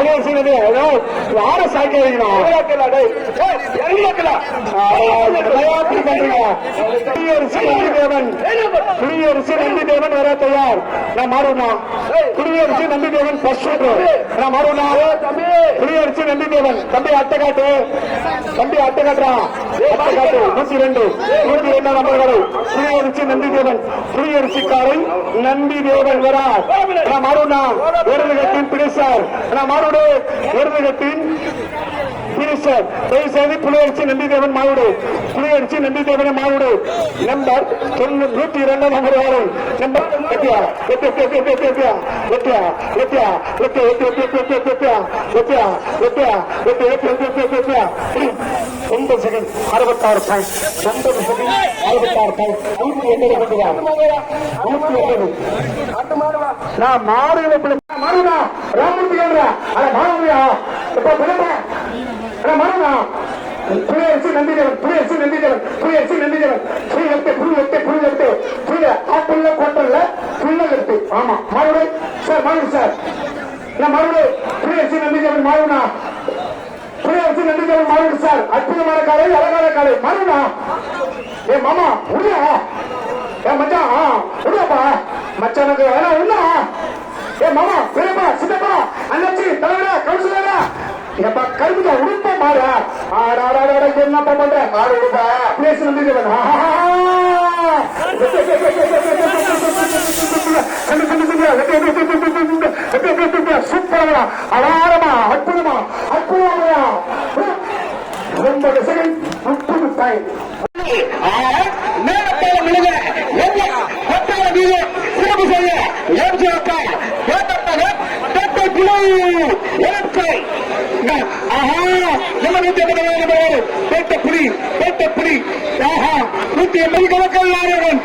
அப்படியே செய்வது ஏதோ யார சாட்சி குடியரசு நம்பி தேவன். வர தயார். நான் மாறுனா குடியரசு நம்பி தேவன் நான் மாறுனா குடியரசு நம்பி தேவன். தம்பி அட்டை காட்டு. தம்பி அட்டை ரெண்டு நூத்தி ரெண்டு நம்பர் வரும். குடியரசு நம்பி தேவன். குடியரசுக்காரன் நம்பி தேவன் வரா நான் மாறுனா வேறு பிடிச்சார் நான் மாறுனா மாவடு ஒருமிடத்தின் பிரிசர் தயவு செய்து புலியரசி நம்பிதேவன் மாவடு புலியரசி நம்பிதேவன் மாவடு நம்பர் நூத்தி இரண்டாம் நம்பர் வாரம் நம்பர் எட்டியா எட்டு எட்டு எட்டு எட்டு எட்டியா எட்டியா எட்டியா எட்டு எட்டு எட்டு எட்டு எட்டு எட்டு எட்டியா எட்டியா எட்டியா எட்டு எட்டு ஒன்பது செகண்ட் அறுபத்தாறு பாயிண்ட் ஒன்பது செகண்ட் அறுபத்தாறு பாயிண்ட் நூத்தி எண்பது நான் மாறுகளை மரணா ராமூர்த்தி என்ற? அட மாணவியா இப்ப விளம்பரம் அட மரணா புரியரசு நந்திதேவன் புரியரசு நந்திதேவன் புரியரசு நந்திதேவன். புரிய லெப்ட் புரிய லெப்ட் புரிய லெப்ட் புரிய ஆப்பிள்ல கோட்டல்ல புள்ள ஆமா மாறுடு சார் மாறுடு சார். நான் மாறுடு புரியரசு நந்திதேவன் மாறுனா புரியரசு நந்திதேவன் மாறுடு சார். அற்புதமான காலை அழகான காலை. மாறுனா ஏ மாமா உள்ள ஏ மச்சான் உள்ளப்பா மச்சானுக்கு உள்ள மாமா பெரியப்பா சித்தப்பா. அண்ணாச்சி தலைவரா கவுன்சிலரா. எப்பா கருப்புக்கா உடுப்பா மாறு. ஆடாடாட என்னப்பா பண்ற? மாடு உடுப்பா. பேசு வந்து சூப்பரா அலாரமா அற்புதமா அற்புதமா ஒன்பது செகண்ட் முப்பது டைம் மேலத்தால விழுக ஒத்தால வீடு முடிவு செய்ய எம்ஜிஆர் பேட்டப்புலி பேட்டப்புலி ஆஹா நூத்தி எண்பது கணக்கில் நாராயணன்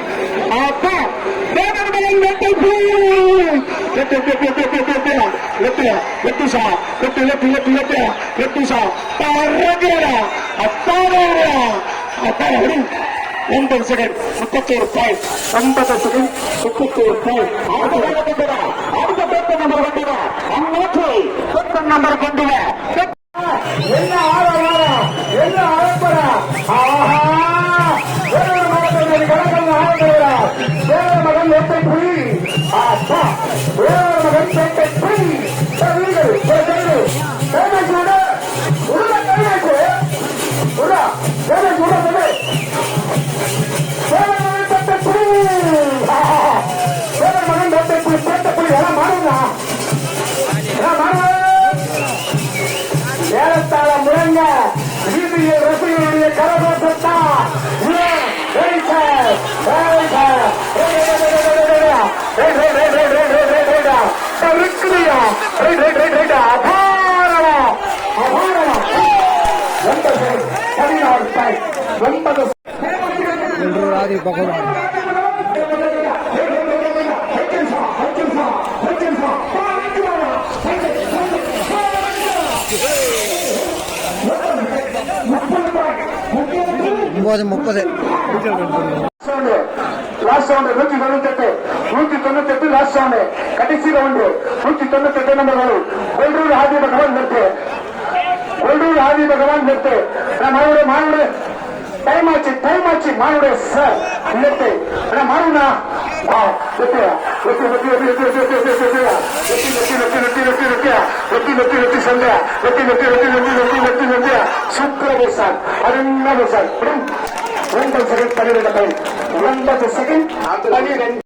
அப்பா வேதன் வெட்டப்புலி வெட்டு வெட்டு வெட்டு வெட்டு வெட்டு வெட்டு சா வெட்டு வெட்டு வெட்டு மூன்று செகண்ட் முப்பத்தோரு பாயிண்ட் ஒன்பது செகண்ட் முப்பத்தோரு பாயிண்ட் அடுத்த பேப்பர் நம்பர் கொண்டுவா. அந்நூற்று பேப்பர் என்ன ஆரவாரா என்ன ஆரப்பரா மகன் மகன் ஆதி பகவான் ஒன்பது முப்பது. லாஸ்ட் ரவுண்ட் நூத்தி தொண்ணூத்தி எட்டு நூத்தி தொண்ணூத்தி எட்டு லாஸ்ட் ரவுண்ட் கடைசி ரவுண்ட் நூத்தி தொண்ணூத்தி எட்டு நம்பர் வரும். கொல்லூர் ஆதி பகவான் நிறுத்து. கொல்லூர் ஆதி பகவான் நிறுத்து. நான் டைம் ஆச்சு. டைம் புரட்சி மானுடைய சார் இல்லத்தை மாறுனா சூப்பர் அருமையான சார் ஒன்பது செகண்ட் பன்னிரெண்டு பன்னிரெண்டு செகண்ட் பன்னிரெண்டு